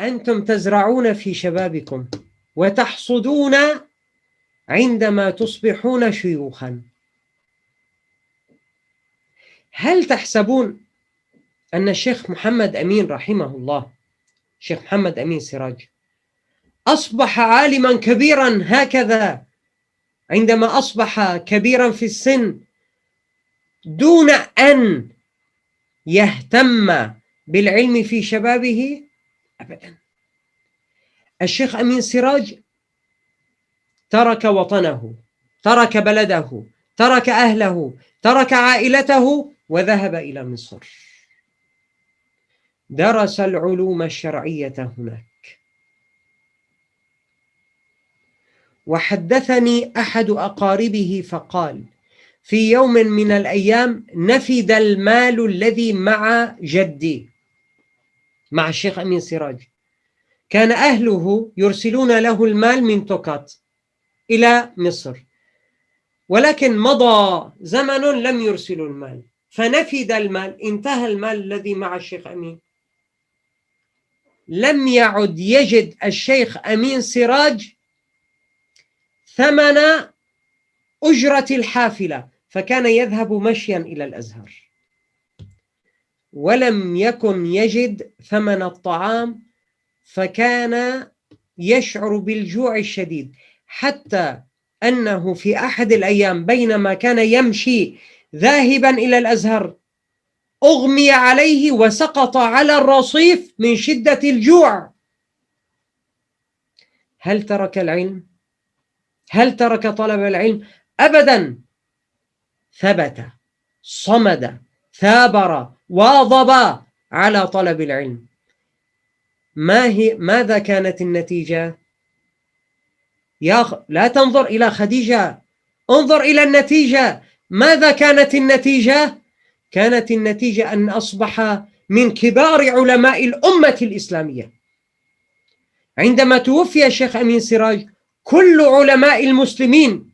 أنتم تزرعون في شبابكم وتحصدون عندما تصبحون شيوخا. هل تحسبون أن الشيخ محمد أمين رحمه الله الشيخ محمد أمين سراج أصبح عالما كبيرا هكذا عندما أصبح كبيرا في السن دون أن يهتم بالعلم في شبابه؟ أبدا. الشيخ أمين سراج ترك وطنه ترك بلده ترك أهله ترك عائلته وذهب إلى مصر. درس العلوم الشرعية هناك. وحدثني أحد أقاربه فقال في يوم من الأيام نفد المال الذي مع جدي مع الشيخ أمين سراج. كان أهله يرسلون له المال من توكات إلى مصر. ولكن مضى زمن لم يرسلوا المال. فنفد المال انتهى المال الذي مع الشيخ أمين. لم يعد يجد الشيخ أمين سراج ثمن أجرة الحافلة فكان يذهب مشيا إلى الأزهر. ولم يكن يجد ثمن الطعام فكان يشعر بالجوع الشديد حتى أنه في أحد الأيام بينما كان يمشي ذاهبا إلى الأزهر أغمي عليه وسقط على الرصيف من شدة الجوع هل ترك العلم؟ هل ترك طلب العلم؟ أبدا ثبت صمد ثابر واظب على طلب العلم ما هي ماذا كانت النتيجة؟ يا لا تنظر إلى خديجة انظر إلى النتيجة ماذا كانت النتيجة؟ كانت النتيجة أن أصبح من كبار علماء الأمة الإسلامية عندما توفي الشيخ أمين سراج كل علماء المسلمين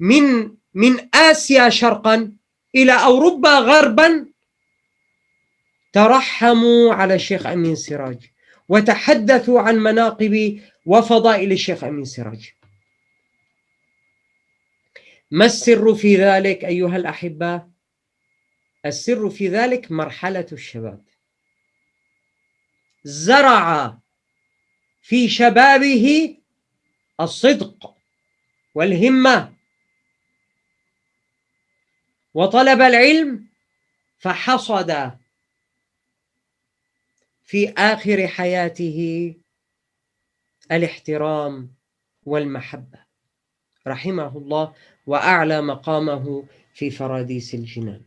من من آسيا شرقا إلى أوروبا غربا ترحموا على الشيخ أمين سراج وتحدثوا عن مناقب وفضائل الشيخ أمين سراج. ما السر في ذلك أيها الأحبة؟ السر في ذلك مرحلة الشباب. زرع في شبابه الصدق والهمة وطلب العلم فحصد في آخر حياته الاحترام والمحبة. رحمه الله وأعلى مقامه في فراديس الجنان.